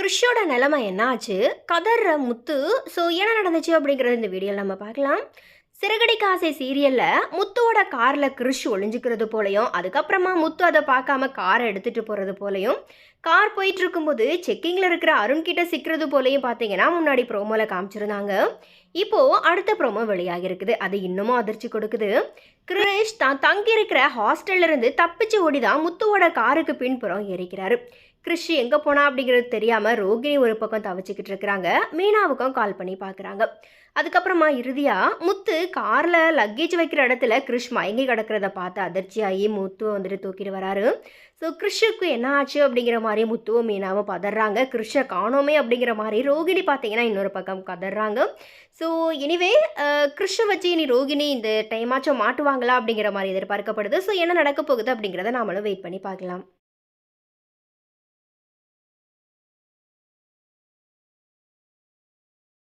கிறிஷோட நிலைமை என்னாச்சு? கதற முத்து ஸோ என்ன நடந்துச்சு? அப்படிங்கிறது இந்த வீடியோவில் நம்ம பார்க்கலாம். சிறகடி காசை சீரியலில் முத்துவோட காரில் கிறிஷ் ஒளிஞ்சிக்கிறது போலையும் அதுக்கப்புறமா முத்து அதை பார்க்காம காரை எடுத்துகிட்டு போகிறது போலையும் கார் போயிட்டு இருக்கும்போது செக்கிங்கில் இருக்கிற அருண்கிட்ட சிக்கிறது போலையும் பார்த்தீங்கன்னா முன்னாடி ப்ரோமோவில் காமிச்சிருந்தாங்க. இப்போது அடுத்த ப்ரோமோ வெளியாகி இருக்குது அது இன்னமும் அதிர்ச்சி கொடுக்குது. கிரேஷ் தான் தங்கி இருக்கிற ஹாஸ்டல்ல இருந்து தப்பிச்சு ஓடிதான் முத்துவோட காருக்கு பின்புறம் ஏறிக்கிறாரு. கிறிஷ் எங்கே போனா அப்படிங்கிறது தெரியாமல் ரோகிணி ஒரு பக்கம் தவிச்சுக்கிட்டு இருக்கிறாங்க. மீனாவுக்கும் கால் பண்ணி பார்க்குறாங்க அதுக்கப்புறமா இறுதியாக முத்து காரில் லக்கேஜ் வைக்கிற இடத்துல கிறிஷ் மயங்கி கிடக்கிறத பார்த்து அதிர்ச்சியாகி முத்துவை வந்துட்டு தூக்கிட்டு வராரு. ஸோ கிறிஷுக்கு என்ன ஆச்சு அப்படிங்கிற மாதிரி முத்துவும் மீனாவும் பதறாங்க. கிறிஷை காணோமே அப்படிங்கிற மாதிரி ரோகிணி பார்த்தீங்கன்னா இன்னொரு பக்கம் கதறாங்க. ஸோ எனிவே கிறிஷை வச்சு இனி ரோகிணி இந்த டைமாச்சும் மாட்டுவாங்களா அப்படிங்கிற மாதிரி எதிர்பார்க்கப்படுது. ஸோ என்ன நடக்க போகுது அப்படிங்கிறத நாமளும் வெயிட் பண்ணி பார்க்கலாம்.